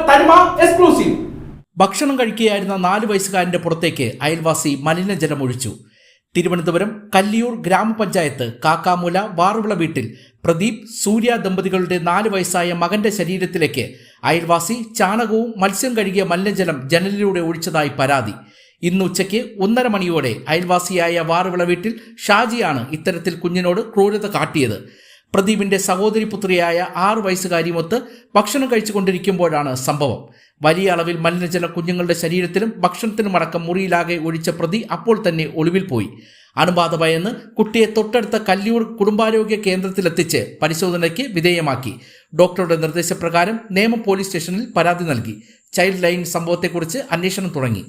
തനിമ എക്സ്ക്ലൂസീവ്. ഭക്ഷണം കഴിക്കുകയായിരുന്ന നാല് വയസ്സുകാരന്റെ പുറത്തേക്ക് അയൽവാസി മലിനജലം ഒഴിച്ചു. തിരുവനന്തപുരം കല്ലിയൂർ ഗ്രാമപഞ്ചായത്ത് കാക്കാമൂല വാറുവിള വീട്ടിൽ പ്രദീപ് സൂര്യ ദമ്പതികളുടെ നാല് വയസ്സായ മകന്റെ ശരീരത്തിലേക്ക് അയൽവാസി ചാണകവും മത്സ്യം കഴുകിയ മലിനജലം ജനലിലൂടെ ഒഴിച്ചതായി പരാതി. ഇന്ന് ഉച്ചയ്ക്ക് ഒന്നര മണിയോടെ അയൽവാസിയായ വാറുവിള വീട്ടിൽ ഷാജിയാണ് ഇത്തരത്തിൽ കുഞ്ഞിനോട് ക്രൂരത കാട്ടിയത്. പ്രദീപിന്റെ സഹോദരി പുത്രിയായ വയസ്സുകാരി വയസ്സുകാരിയുമൊത്ത് ഭക്ഷണം കഴിച്ചുകൊണ്ടിരിക്കുമ്പോഴാണ് സംഭവം. വലിയ അളവിൽ മലിനജല കുഞ്ഞുങ്ങളുടെ ശരീരത്തിലും ഭക്ഷണത്തിനുമടക്കം മുറിയിലാകെ ഒഴിച്ച പ്രതി അപ്പോൾ തന്നെ ഒളിവിൽ പോയി. അണുബാധ ഭയന്ന് കുട്ടിയെ തൊട്ടടുത്ത കല്ലിയൂർ കുടുംബാരോഗ്യ കേന്ദ്രത്തിലെത്തിച്ച് പരിശോധനയ്ക്ക് വിധേയമാക്കി. ഡോക്ടറുടെ നിർദ്ദേശപ്രകാരം നേമം പോലീസ് സ്റ്റേഷനിൽ പരാതി നൽകി. ചൈൽഡ് ലൈൻ സംഭവത്തെക്കുറിച്ച് അന്വേഷണം തുടങ്ങി.